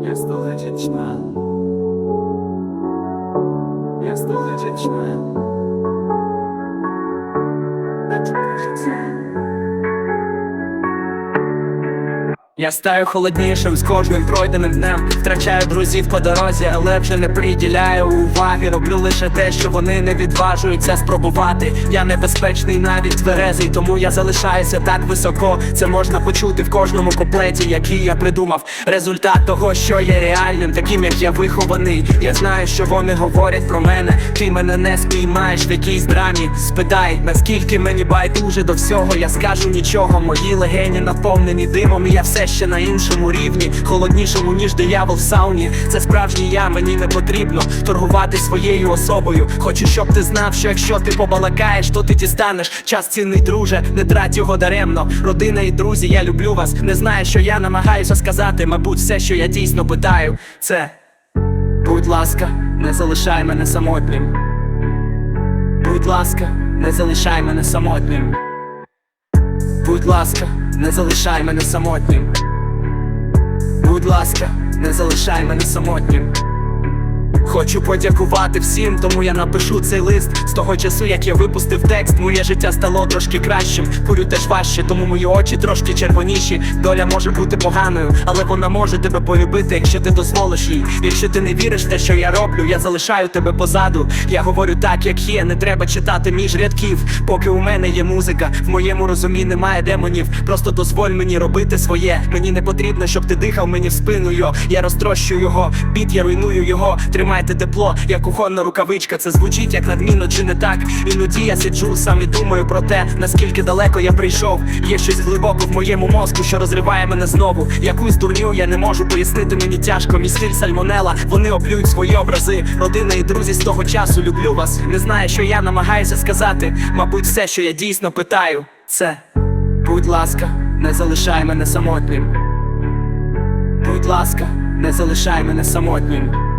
Miasto to Miasto Lecieczne Я стаю холоднішим з кожним пройденим днем. Втрачаю друзів по дорозі, але вже не приділяю уваги. Роблю лише те, що вони не відважуються спробувати. Я небезпечний навіть тверезий, тому я залишаюся так високо. Це можна почути в кожному куплеті, який я придумав. Результат того, що є реальним, таким як я вихований. Я знаю, що вони говорять про мене. Ти мене не спіймаєш в якійсь драмі. Спитай, наскільки мені байдуже до всього, я скажу нічого. Мої легені наповнені димом, і я все ще на іншому рівні, холоднішому, ніж диявол в сауні. Це справжній я, мені не потрібно торгувати своєю особою. Хочу, щоб ти знав, що якщо ти побалакаєш, то ти дістанеш час цінний друже, не трать його даремно. Родина і друзі, я люблю вас. Не знаю, що я намагаюся сказати. Мабуть, все, що я дійсно питаю, це будь ласка, не залишай мене самотнім. Будь ласка, не залишай мене самотнім. Будь ласка, не залишай мене самотнім. Будь ласка, не залишай мене самотнім. Хочу подякувати всім, тому я напишу цей лист. З того часу, як я випустив текст, моє життя стало трошки кращим. Курю теж важче, тому мої очі трошки червоніші. Доля може бути поганою, але вона може тебе полюбити, якщо ти дозволиш їй. Якщо ти не віриш те, що я роблю, я залишаю тебе позаду. Я говорю так, як є, не треба читати між рядків. Поки у мене є музика, в моєму розумі немає демонів. Просто дозволь мені робити своє. Мені не потрібно, щоб ти дихав мені в спину. Йо. Я розтрощую його, біт, я руйную його. Тримайте тепло, як кухонна рукавичка. Це звучить як надмінно чи не так. Іноді я сиджу сам і думаю про те, наскільки далеко я прийшов. Є щось глибоко в моєму мозку, що розриває мене знову. Якусь дурню я не можу пояснити, мені тяжко. Мій стиль сальмонела, вони облюють свої образи. Родина і друзі з того часу люблю вас. Не знаю, що я намагаюся сказати. Мабуть, все, що я дійсно питаю, це будь ласка, не залишай мене самотнім. Будь ласка, не залишай мене самотнім.